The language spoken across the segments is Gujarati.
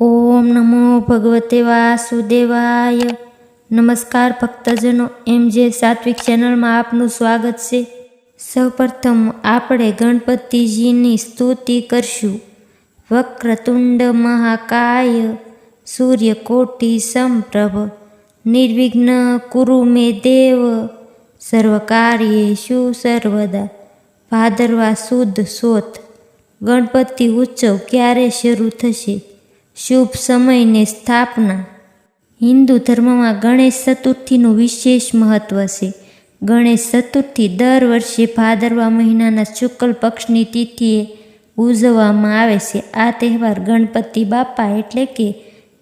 ઓમ નમો ભગવતે વાસુદેવાય. નમસ્કાર ભક્તજનો એમ જે સાત્વિક ચેનલમાં આપનું સ્વાગત છે. સૌપ્રથમ આપણે ગણપતિજીની સ્તુતિ કરશું. વક્રતુંડ મહાકાય સૂર્યકોટિ સંપ્રભ નિર્વિઘ્ન કુરુ મે દેવ સર્વકાર્યેષુ સર્વદા, ભાદરવા સુદ સોત ગણપતિ ઉત્સવ ક્યારે શરૂ થશે? શુભ સમયને સ્થાપના. હિન્દુ ધર્મમાં ગણેશ ચતુર્થીનું વિશેષ મહત્વ છે. ગણેશ ચતુર્થી દર વર્ષે ભાદરવા મહિનાના શુક્લ પક્ષની તિથિએ ઉજવવામાં આવે છે. આ તહેવાર ગણપતિ બાપા એટલે કે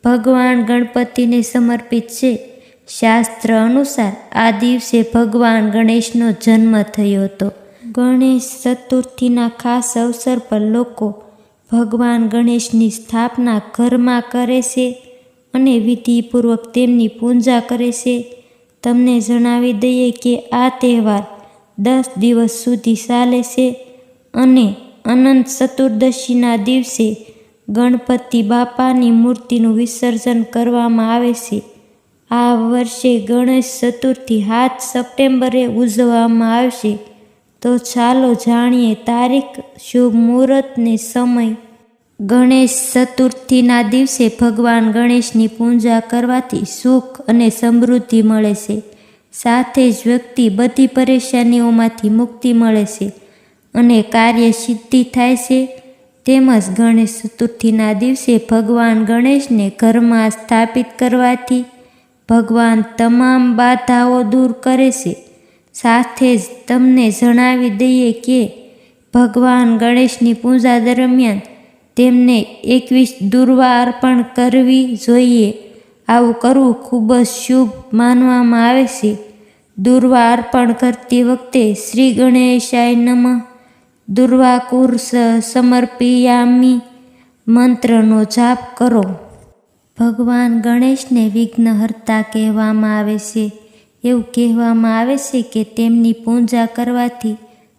ભગવાન ગણપતિને સમર્પિત છે. શાસ્ત્ર અનુસાર આ દિવસે ભગવાન ગણેશનો જન્મ થયો હતો. ગણેશ ચતુર્થીના ખાસ અવસર પર લોકો ભગવાન ગણેશની સ્થાપના ઘરમાં કરે છે અને વિધિપૂર્વક તેમની પૂજા કરે છે. તમને જણાવી દઈએ કે આ તહેવાર દસ દિવસ સુધી ચાલે છે અને અનંત ચતુર્દશીના દિવસે ગણપતિ બાપાની મૂર્તિનું વિસર્જન કરવામાં આવે છે. આ વર્ષે ગણેશ ચતુર્થી સાત સપ્ટેમ્બરે ઉજવવામાં આવશે. તો ચાલો જાણીએ તારીખ, શુભ મુહૂર્તને સમય. ગણેશ ચતુર્થીના દિવસે ભગવાન ગણેશની પૂજા કરવાથી સુખ અને સમૃદ્ધિ મળે છે. સાથે જ વ્યક્તિ બધી પરેશાનીઓમાંથી મુક્તિ મળે છે અને કાર્ય સિદ્ધિ થાય છે. તેમજ ગણેશ ચતુર્થીના દિવસે ભગવાન ગણેશને ઘરમાં સ્થાપિત કરવાથી ભગવાન તમામ બાધાઓ દૂર કરે છે. સાથે જ તમને જણાવી દઈએ કે ભગવાન ગણેશની પૂજા દરમિયાન તેમને એકવીસ દુર્વા અર્પણ કરવી જોઈએ. આવું કરવું ખૂબ જ શુભ માનવામાં આવે છે. દુર્વા અર્પણ કરતી વખતે શ્રી ગણેશાય નમઃ. દુર્વાકુર સમર્પિયામી મંત્રનો જાપ કરો. ભગવાન ગણેશને વિઘ્નહર્તા કહેવામાં આવે છે. એવું કહેવામાં આવે છે કે તેમની પૂજા કરવાથી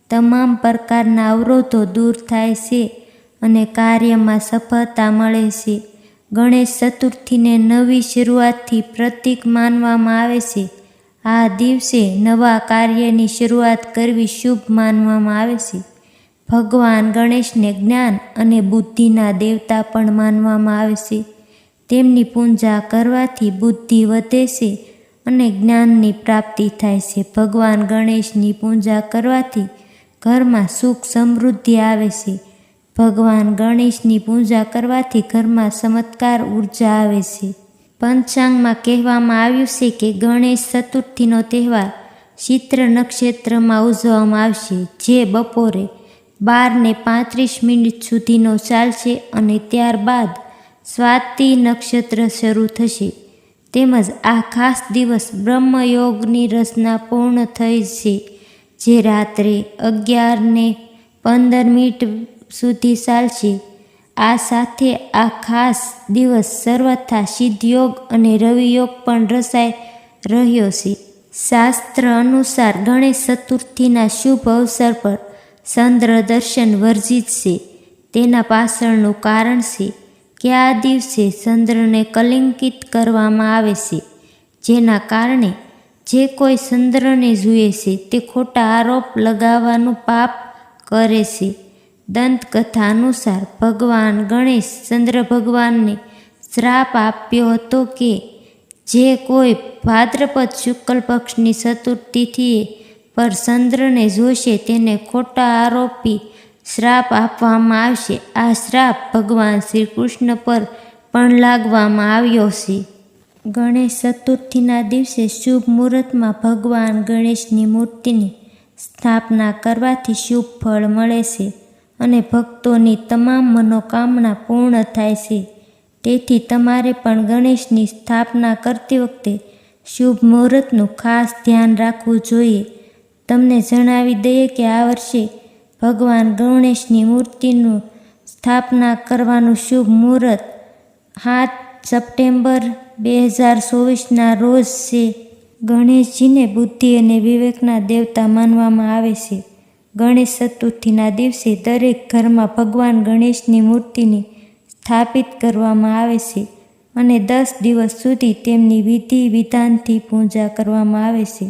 તમામ પ્રકારના અવરોધો દૂર થાય છે અને કાર્યમાં સફળતા મળે છે. ગણેશ ચતુર્થીને નવી શરૂઆતથી પ્રતીક માનવામાં આવે છે. આ દિવસે નવા કાર્યની શરૂઆત કરવી શુભ માનવામાં આવે છે. ભગવાન ગણેશને જ્ઞાન અને બુદ્ધિના દેવતા પણ માનવામાં આવે છે. તેમની પૂજા કરવાથી બુદ્ધિ વધે છે અને જ્ઞાનની પ્રાપ્તિ થાય છે. ભગવાન ગણેશની પૂજા કરવાથી ઘરમાં સુખ સમૃદ્ધિ આવે છે. ભગવાન ગણેશની પૂજા કરવાથી ઘરમાં ચમત્કાર ઊર્જા આવે છે. પંચાંગમાં કહેવામાં આવ્યું છે કે ગણેશ ચતુર્થીનો તહેવાર ચિત્ર નક્ષત્રમાં ઉજવવામાં આવશે, જે બપોરે બાર ને પાંત્રીસ મિનિટ સુધીનો ચાલશે અને ત્યારબાદ સ્વાતિ નક્ષત્ર શરૂ થશે. તેમજ આ ખાસ દિવસ બ્રહ્મયોગની રચના પૂર્ણ થઈ છે, જે રાત્રે અગિયારને પંદર મિનિટ સુધી ચાલશે. આ સાથે આ ખાસ દિવસ સર્વથા સિદ્ધયોગ અને રવિયોગ પણ રસાઈ રહ્યો છે. શાસ્ત્ર અનુસાર ગણેશ ચતુર્થીના શુભ અવસર પર ચંદ્ર દર્શન વર્જિત છે. તેના પાછળનું કારણ છે કે આ દિવસે ચંદ્રને કલિંકિત કરવામાં આવે છે? જેના કારણે જે કોઈ ચંદ્રને જુએ છે તે ખોટા આરોપ લગાવવાનું પાપ કરે છે. દંતકથા અનુસાર ભગવાન ગણેશ ચંદ્ર ભગવાનને શ્રાપ આપ્યો હતો કે જે કોઈ ભાદ્રપદ શુક્લ પક્ષની ચતુર્થીથી પર ચંદ્રને જોશે તેને ખોટા આરોપી શ્રાપ આપવામાં આવશે. આ શ્રાપ ભગવાન શ્રી કૃષ્ણ પર પણ લાગવામાં આવ્યો છે ગણેશ ચતુર્થીના દિવસે શુભ મુહૂર્તમાં ભગવાન ગણેશની મૂર્તિની સ્થાપના કરવાથી શુભ ફળ મળે છે અને ભક્તોની તમામ મનોકામના પૂર્ણ થાય છે. તેથી તમારે પણ ગણેશની સ્થાપના કરતી વખતે શુભ મુહૂર્તનું ખાસ ધ્યાન રાખવું જોઈએ. તમને જણાવી દઈએ કે આ વર્ષે ભગવાન ગણેશની મૂર્તિનું સ્થાપના કરવાનું શુભ મુહૂર્ત સાત સપ્ટેમ્બર બે હજાર ચોવીસના રોજ છે. ગણેશજીને બુદ્ધિ અને વિવેકના દેવતા માનવામાં આવે છે. ગણેશ ચતુર્થીના દિવસે દરેક ઘરમાં ભગવાન ગણેશની મૂર્તિની સ્થાપિત કરવામાં આવે છે અને દસ દિવસ સુધી તેમની વિધિ વિધાનથી પૂજા કરવામાં આવે છે.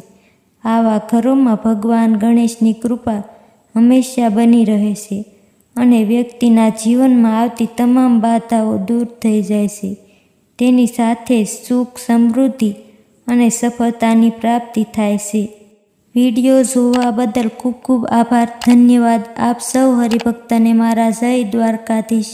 આવા ઘરોમાં ભગવાન ગણેશની કૃપા હંમેશા બની રહે છે અને વ્યક્તિના જીવનમાં આવતી તમામ બાધાઓ દૂર થઈ જાય છે. તેની સાથે સુખ, સમૃદ્ધિ અને સફળતાની પ્રાપ્તિ થાય છે. વીડિયો જોવા બદલ ખૂબ ખૂબ આભાર. ધન્યવાદ. આપ સૌ હરિભક્તને મારા જય દ્વારકાધીશ.